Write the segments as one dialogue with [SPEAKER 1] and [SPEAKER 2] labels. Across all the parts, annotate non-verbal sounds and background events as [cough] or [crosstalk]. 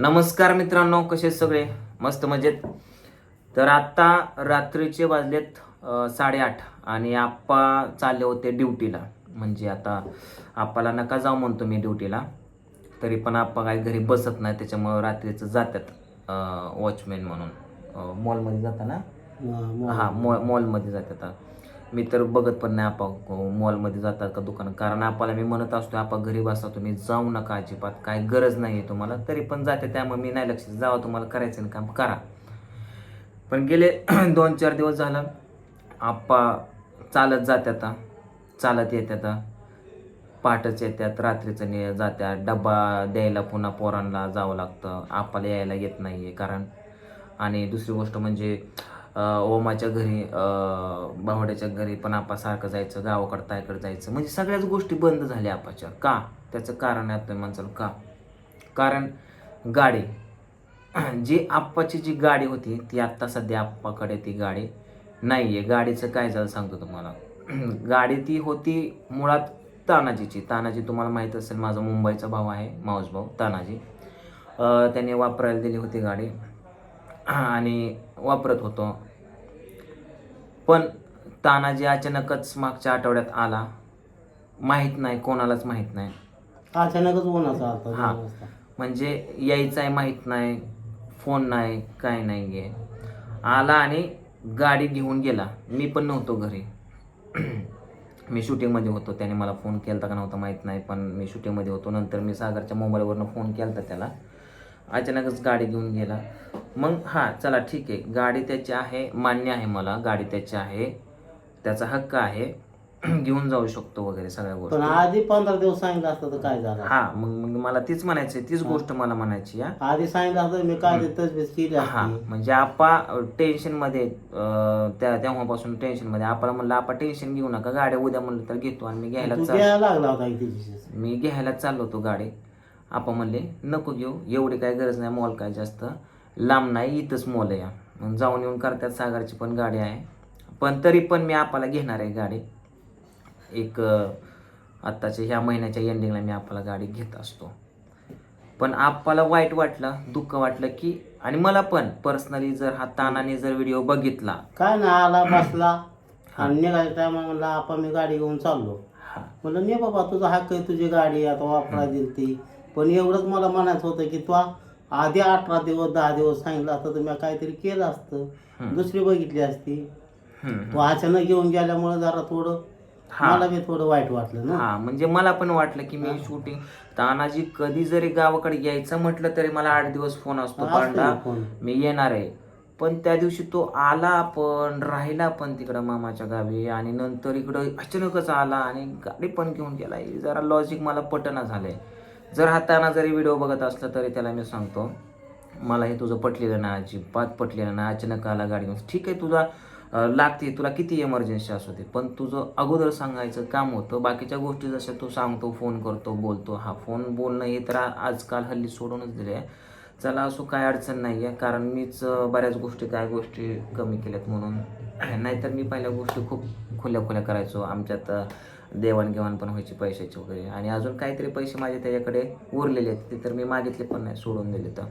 [SPEAKER 1] नमस्कार मित्रांनो कसे सगळे? मस्त मजेत. तर आत्ता रात्रीचे वाजलेत साडेआठ आणि आप्पा चालले होते ड्युटीला. म्हणजे आता आप्पाला नका जाऊ म्हणतो मी ड्युटीला. तरी पण आप्पा काही घरी बसत नाही त्याच्यामुळं रात्रीचं जातात वॉचमॅन म्हणून. मॉलमध्ये जाताना? हा मॉल मॉलमध्ये जातात. मी तर बघत पण नाही आपा मॉलमध्ये जातात का दुकान कारण आपल्याला मी म्हणत असतो आपा गरीब असा तुम्ही जाऊ नका अजिबात. काय गरज नाही आहे तुम्हाला. तरी पण जाते त्यामुळे मी नाही लक्ष देत. जावा तुम्हाला करायचं ना काम करा. पण गेले [clears throat] दोन चार दिवस झालं आप्पा चालत जात्यात. चालत येतात पहाटच येतात रात्रीचं ने जात्या डबा द्यायला पुन्हा पोरांना जावं लागतं. आप्पाला यायला येत नाही आहे कारण आणि दुसरी गोष्ट म्हणजे ओमाच्या घरी अं, भावड्याच्या घरी पण आपासारखं जायचं गावाकडं तायकडं जायचं. म्हणजे सगळ्याच गोष्टी बंद झाल्या आपाच्या. का? त्याचं कारण आहे तुम्ही माणसाला. का? कारण गाडी. [clears throat] जी आप्पाची जी गाडी होती ती आत्ता सध्या आप्पाकडे ती गाडी नाही आहे गाडीचं काय झालं सांगतो तुम्हाला. [clears throat] गाडी ती होती मुळात तानाजीची. तानाजी तुम्हाला माहीत असेल माझा मुंबईचा भाऊ आहे माऊस भाऊ तानाजी. त्याने वापरायला दिली होती गाडी. [clears throat] आणि वापरत होतो. पण तानाजी अचानकच मागच्या आठवड्यात आला माहीत नाही कोणालाच माहीत नाही.
[SPEAKER 2] अचानकच आता
[SPEAKER 1] हा.
[SPEAKER 2] दोन वाजता.
[SPEAKER 1] म्हणजे यायचं आहे माहीत नाही फोन नाही काय नाही आहे आला आणि गाडी घेऊन गेला. मी पण नव्हतो घरी. [clears throat] मी शूटिंगमध्ये होतो. त्याने मला फोन केला का नव्हता माहीत नाही पण मी शूटिंगमध्ये होतो. नंतर मी सागरच्या मोबाईलवरनं फोन केला त्याला. अचानकच गाडी घेऊन गेला. मग हां चला ठीक आहे. गाडी त्याची आहे मान्य आहे मला. गाडी त्याची आहे. त्याचा हक्क आहे. [clears throat] घेऊन जाऊ शकतो वगैरे सगळ्या
[SPEAKER 2] पण
[SPEAKER 1] गोष्टी
[SPEAKER 2] आधी पंधरा दिवस सांगितलं असतं तर काय झालं?
[SPEAKER 1] हा मग मग मला तीच म्हणायची तीच गोष्ट मला म्हणायची या
[SPEAKER 2] आधी सांगितलं असतं मी काय ते तजबीज केली
[SPEAKER 1] हा
[SPEAKER 2] असती
[SPEAKER 1] म्हणजे आपा टेन्शनमध्ये अं, त्या तेव्हापासून टेन्शनमध्ये. आपल्याला म्हणलं आपा टेन्शन घेऊ नका. गाड्या उद्या म्हणलं तर घेतो आणि मी घ्यायला
[SPEAKER 2] तू
[SPEAKER 1] चाल
[SPEAKER 2] लागला होता
[SPEAKER 1] मी घ्यायला चाललो होतो गाडी. आपा म्हणले नको घेऊ एवढी काय गरज नाही मॉल काय जास्त. लांब नाही इथंच मॉल आहे. जाऊन येऊन करतात सागरची पण गाडी आहे. पण तरी पण मी आपाला घेणार आहे गाडी. एक आत्ताच्या ह्या महिन्याच्या एंडिंगला मी आपल्याला गाडी घेत असतो. पण आप्पाला वाईट वाटलं दुःख वाटलं की आणि मला पण पर्सनली जर हा तानाने जर व्हिडिओ बघितला.
[SPEAKER 2] काय ना आला बसला आणि निघायच्या टायमा म्हणला आपण मी गाडी घेऊन चाललो. म्हणलं नाही बाबा तुझा हक्क आहे तुझी गाडी आता वापरायला दिली ती पण एवढंच मला म्हणायचं होतं की तू आधी अठरा दिवस दहा दिवस सांगितलं असतं तर मी काहीतरी केलं असतं. दुसरी बघितली असती. तू अचानक घेऊन गेल्यामुळे जरा थोडं
[SPEAKER 1] हा.
[SPEAKER 2] मला बी थोडं वाईट वाटलं ना.
[SPEAKER 1] हा म्हणजे मला पण वाटलं की मी शूटिंग तानाजी कधी जरी गावाकडे यायचं म्हटलं तरी मला आठ दिवस फोन असतो. पांडा. मी येणार आहे. पण त्या दिवशी तो आला पण राहिला पण तिकडं मामाच्या गावी आणि नंतर इकडं अचानकच आला आणि गाडी पण घेऊन गेला. जरा लॉजिक मला पटना झालंय. जर हा ताना जरी व्हिडिओ बघत असला तरी त्याला मी सांगतो मला हे तुझं पटलेलं ना अजिबात पटलेलं ना अचानक आला गाडी घेऊन. ठीक आहे तुझा लागते. तुला किती इमर्जन्सी असू दे पण तुझं अगोदर सांगायचं काम होतं. बाकीच्या गोष्टी जशा तू सांगतो फोन करतो बोलतो. हा फोन बोलणं हे तर आजकाल हल्ली सोडूनच दिले आहे चला असो काय अडचण नाही आहे कारण मीच बऱ्याच गोष्टी काय गोष्टी कमी केल्यात म्हणून. [clears throat] नाहीतर मी पहिल्या गोष्टी खूप खुल्या खुल्या करायचो. आमच्यात देवाणघेवाण पण व्हायची पैशाची वगैरे. आणि अजून काहीतरी पैसे माझे त्याच्याकडे उरलेले आहेत. ते तर मी मागितले पण नाही सोडून दिले तर.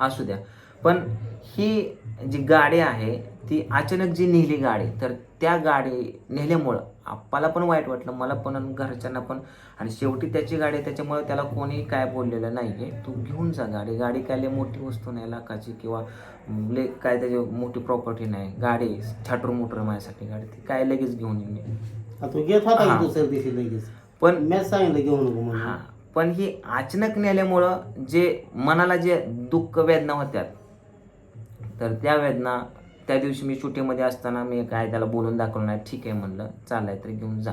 [SPEAKER 1] असू द्या. पण ही जी गाडी आहे ती अचानक जी नेली गाडी तर त्या गाडी नेल्यामुळं आप्पाला पण वाईट वाटलं मला पण आणि घरच्यांना पण. आणि शेवटी त्याची गाडी त्याच्यामुळे त्याला कोणी काय बोललेलं नाही आहे तू घेऊन जा गाडी. गाडी काय लय मोठी वस्तू नाही लाखाची किंवा लय काय त्याची मोठी प्रॉपर्टी नाही. गाडी छाटूर मोटर माझ्यासाठी गाडी. ती काय लगेच घेऊन येईन मी.
[SPEAKER 2] तू घेत होता दुसऱ्या दिवशी लगेच?
[SPEAKER 1] पण
[SPEAKER 2] मीच सांगितलं घेऊ नको म्हणून.
[SPEAKER 1] हा. पण ही अचानक नेल्यामुळं जे मनाला जे दुःख वेदना होत्यात तर त्या वेदना त्या दिवशी मी शूटिंगमध्ये असताना मी काय त्याला बोलून दाखवलं नाही. ठीक आहे म्हणलं चाललाय तर घेऊन जा.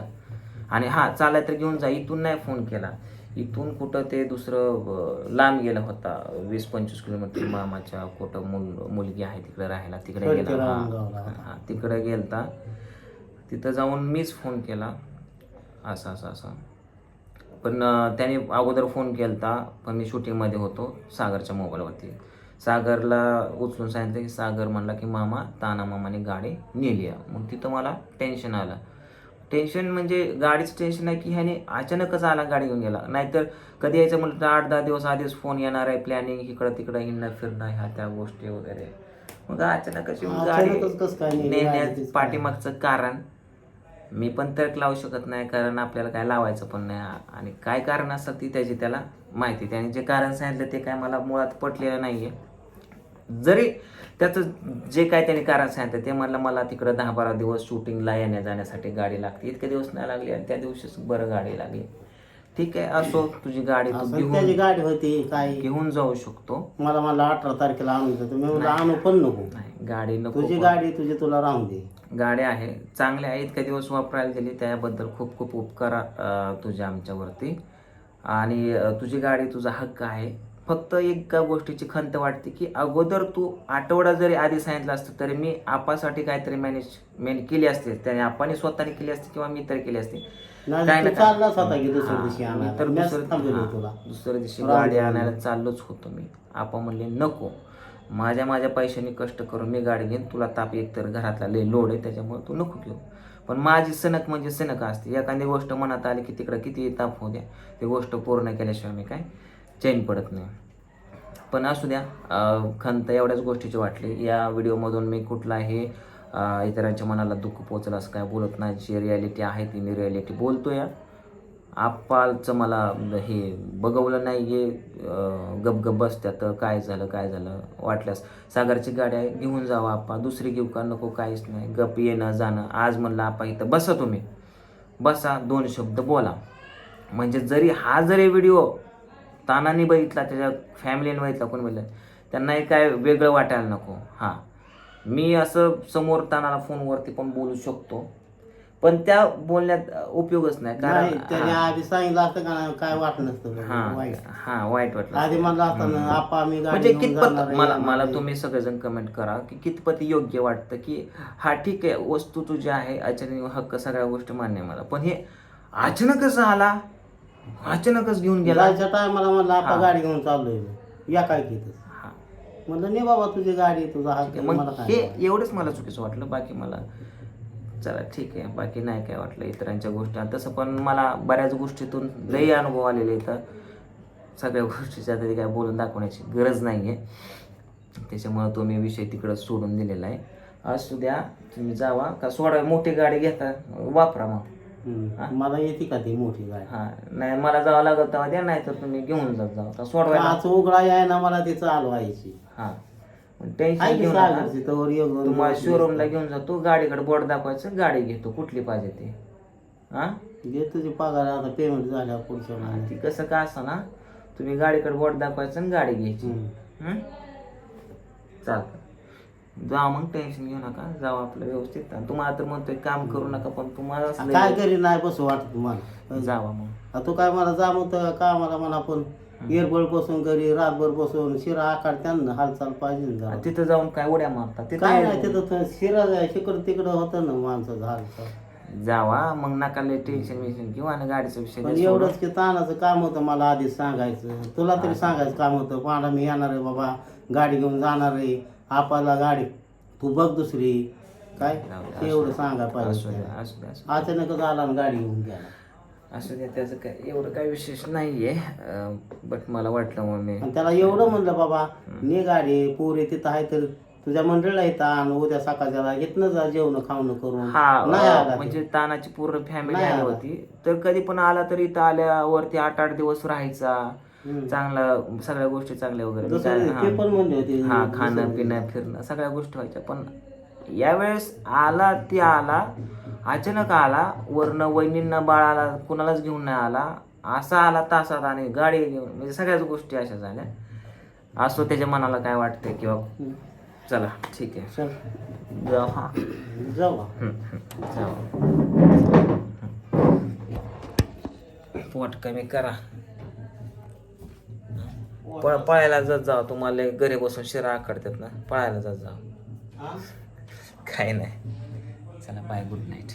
[SPEAKER 1] आणि हा चाललाय तर घेऊन जा. इथून नाही फोन केला. इथून कुठं ते दुसरं लांब गेला होता. वीस पंचवीस किलोमीटर मामाच्या कुठं मुल मुलगी आहे तिकडे राहायला. तिकडे गेला. हा, तिकडे गेलता. तिथं जाऊन मीच फोन केला. असं असं असं. पण त्याने अगोदर फोन केलता. पण मी शूटिंगमध्ये होतो सागरच्या मोबाईलवरती. सागरला उचलून सांगितलं की सागर म्हणला की मामा ताना मामाने गाडी नेली आहे. मग तिथं मला टेन्शन आलं. टेन्शन म्हणजे गाडीचं टेन्शन आहे की ह्याने अचानकच आला गाडी घेऊन गेला. नाहीतर कधी यायचं म्हटलं तर आठ दहा दिवस आधीच फोन येणार आहे प्लॅनिंग इकडं तिकडं हिंडणं फिरणं ह्या त्या गोष्टी वगैरे. मग अचानक अशी गाडी
[SPEAKER 2] अचानकच नाही
[SPEAKER 1] नेण्यात
[SPEAKER 2] गाडीचीच काय?
[SPEAKER 1] पाठीमागचं कारण मी पण तर्क लावू शकत नाही कारण आपल्याला काय लावायचं पण नाही. आणि काय कारण असतं ती त्याची त्याला माहिती. त्याने जे कारण सांगितलं ते काय मला मुळात पटलेलं नाहीये. जरी त्याचं जे काय त्याने कारण सांगितलं ते म्हणलं मला तिकडं दहा बारा दिवस शूटिंगला येण्या जाण्यासाठी गाडी लागते. इतके दिवस नाही लागली आणि त्या दिवशीच बरं गाडी लागली. ठीक आहे असो तुझी गाडी तू
[SPEAKER 2] असं त्याची गाडी होती काय?
[SPEAKER 1] घेऊन जाऊ शकतो.
[SPEAKER 2] मला मला अठरा तारखेला आणून देतो मी म्हणलं आणू पण नको.
[SPEAKER 1] नाही गाडी नको
[SPEAKER 2] तुझी
[SPEAKER 1] पण-
[SPEAKER 2] गाडी तुझी तुला राहून दे.
[SPEAKER 1] गाड्या आहे चांगल्या आहे. इतक्या दिवस वापरायला दिली त्याबद्दल खूप खूप उपकार अं, तुझ्या आमच्यावरती. आणि अं, तुझी गाडी तुझा हक्क आहे. फक्त एका गोष्टीची खंत वाटते की अगोदर तू आठवडा जरी आधी सांगितलं असतं तरी मी आपासाठी काहीतरी मॅनेज मॅन केली असते. त्याने आपाने स्वतःने केली असते किंवा मी तर केली असते. काय
[SPEAKER 2] दुसऱ्या दिवशी
[SPEAKER 1] तर दुसऱ्या गाडी. आणायला चाललोच होतो मी. आपा म्हणले नको. माझ्या माझ्या पैशाने कष्ट करून मी गाडी घेईन. तुला ताप एकतर घरातला लय लोड आहे त्याच्यामुळे तू नको घेऊ. पण माझी सनक म्हणजे सनक असते. एखादी गोष्ट मनात आली की तिकडं किती ताप होऊ द्या. ती गोष्ट पूर्ण केल्याशिवाय मी काय चैन पडत नाही. पण असू द्या खंत एवढ्याच गोष्टीची वाटली. या व्हिडिओमधून मी कुठलाही इतरांच्या मनाला दुःख पोचलं असं काय बोलत नाही. जी रियालिटी आहे ती मी रियालिटी या आप्पाचं मला हे बघवलं नाही हे गपगप गप बसत्यात. काय झालं काय झालं वाटल्यास सागरची गाडी आहे घेऊन जावं आप्पा दुसरी घेऊ का? नको काहीच नाही. गप येणं जाणं. आज म्हणलं आप्पा इथं बसा तुम्ही. बसा दोन शब्द बोला. म्हणजे जरी हा जरी व्हिडिओ तानाने बघितला त्याच्या फॅमिलीने बघितला कोणी बघितला? त्यांनाही काय वेगळं वाटायला नको. हां. मी असं समोर तानाला फोनवरती पण बोलू शकतो. पण त्या बोलण्यात उपयोगच नाही कारण
[SPEAKER 2] त्याने आधी सांगितलं असतं का काय वाटलं नसतं
[SPEAKER 1] हां.
[SPEAKER 2] वाईट.
[SPEAKER 1] हां वाईट वाटलं
[SPEAKER 2] आधी आम्ही गाडी
[SPEAKER 1] म्हणजे कितपत मला मला. तुम्ही सगळेजण कमेंट करा की कितपत योग्य वाटतं की हा ठीक आहे वस्तू तुझी आहे अचानक हक्क सगळ्या गोष्टी मान्य मला. पण हे अचानकच आला अचानकच घेऊन गेला.
[SPEAKER 2] जायच्या टायमाला म्हणलं
[SPEAKER 1] हां.
[SPEAKER 2] गाडी घेऊन चाललोय या काय केलं
[SPEAKER 1] हा.
[SPEAKER 2] म्हणलं नाही बाबा तुझी गाडी तुझा हात
[SPEAKER 1] मग
[SPEAKER 2] मला
[SPEAKER 1] हे. एवढंच मला चुकीचं वाटलं. बाकी मला चला ठीक आहे. बाकी नाही काय वाटलं इतरांच्या गोष्टी. आणि तसं पण मला बऱ्याच गोष्टीतून लई अनुभव आलेले इथं. सगळ्या गोष्टीच्या तरी काय बोलून दाखवण्याची गरज नाही आहे त्याच्यामुळं तो मी विषय तिकडं सोडून दिलेला आहे. असू द्या तुम्ही जावा. का सोडा मोठी गाडी घेता. वापरा मग.
[SPEAKER 2] मला येते का ती मोठी गाडी
[SPEAKER 1] हां. नाही मला जावं लागत तेव्हा द्या नाही तर तुम्ही घेऊन जात सोडवायला
[SPEAKER 2] आज उघडा याय ना मला ती चालवायची
[SPEAKER 1] हां. टेन्शन
[SPEAKER 2] की
[SPEAKER 1] घेऊ नका.
[SPEAKER 2] सागरची तोवर एक दोन
[SPEAKER 1] तुम्हाला
[SPEAKER 2] दिवस
[SPEAKER 1] शोरूमला घेऊन जातो गाडीकडे बोर्ड दाखवायचं गाडी घेतो कुठली पाहिजे ती. हा?
[SPEAKER 2] घे तुझी पगार आता पेमेंट पुढच्या महिन्यात
[SPEAKER 1] ती कसं का असं ना तुम्ही गाडीकडे बोर्ड दाखवायचं आणि गाडी घ्यायची.
[SPEAKER 2] हम्म.
[SPEAKER 1] हं? चालतं. जा मग टेन्शन घेऊ नका जाऊ आपलं व्यवस्थित. आणि तुम्हाला तर म्हणतोय काम करू नका पण तुम्हाला
[SPEAKER 2] काय करी नाही बसू वाटत मला
[SPEAKER 1] जावा मग.
[SPEAKER 2] आता तू काय मला जा म्हणतो का मला म्हणा आपण एअरबड बसून घरी रातभर बसून शिरा आकार त्यांना हालचाल पाहिजे ना जरा.
[SPEAKER 1] तिथं जाऊन काय उड्या मारता?
[SPEAKER 2] काय नाही
[SPEAKER 1] तिथं
[SPEAKER 2] शिरा जाय तिकडं तिकडं होतं ना माणसाचं हालचाल.
[SPEAKER 1] जावा मग नका लय टेन्शन विशन घेऊ आणि गाडीचा विषय
[SPEAKER 2] पण. एवढंच की तानाचं काम होतं मला आधीच सांगायचं. तुला तरी सांगायचं काम होतं पाडा मी येणार आहे बाबा गाडी घेऊन जाणार आहे. आपाला गाडी. तू बघ दुसरी. काय? एवढं सांगा
[SPEAKER 1] असू
[SPEAKER 2] पाहिजे
[SPEAKER 1] द्या असू द्या असू द्या.
[SPEAKER 2] अचानकच आला आणि गाडी घेऊन गेला.
[SPEAKER 1] असं ते त्याचं काय एवढं काय विशेष नाहीये. बट मला वाटलं म्हणून मी
[SPEAKER 2] आणि त्याला एवढं म्हणलं बाबा ने गाडी पोरे तिथं आहे तर तुझ्या मंडळीला येतं आणि उद्या सकाळच्याला इथनं जा जेवण खावणं करून.
[SPEAKER 1] हा
[SPEAKER 2] नाही
[SPEAKER 1] अं,
[SPEAKER 2] ते.
[SPEAKER 1] म्हणजे तानाची पूर्ण फॅमिली
[SPEAKER 2] नाही
[SPEAKER 1] आली
[SPEAKER 2] आला.
[SPEAKER 1] होती. तर कधी पण आला तर इथं आल्यावरती आठ आठ दिवस राहायचा. चांगला सगळ्या गोष्टी चांगल्या वगैरे. हा हा, खाणं पिणं फिरणं सगळ्या गोष्टी व्हायच्या. पण यावेळेस आला ती आला अचानक आला वरनं वहिनींना बाळाला कुणालाच घेऊन नाही आला. असा आला तासात आणि गाडी घेऊन म्हणजे सगळ्याच गोष्टी अशा झाल्या. असो त्याच्या मनाला काय वाटतंय किंवा. चला ठीक आहे.
[SPEAKER 2] चल.
[SPEAKER 1] जाऊ हा.
[SPEAKER 2] जाऊ.
[SPEAKER 1] जाऊ. पोट कमी करा. पळ पळायला जात जाऊ तुम्हाला घरी बसून शिरा आकडतात ना. पळायला जात
[SPEAKER 2] हा?
[SPEAKER 1] काही नाही. चला बाय गुड नाईट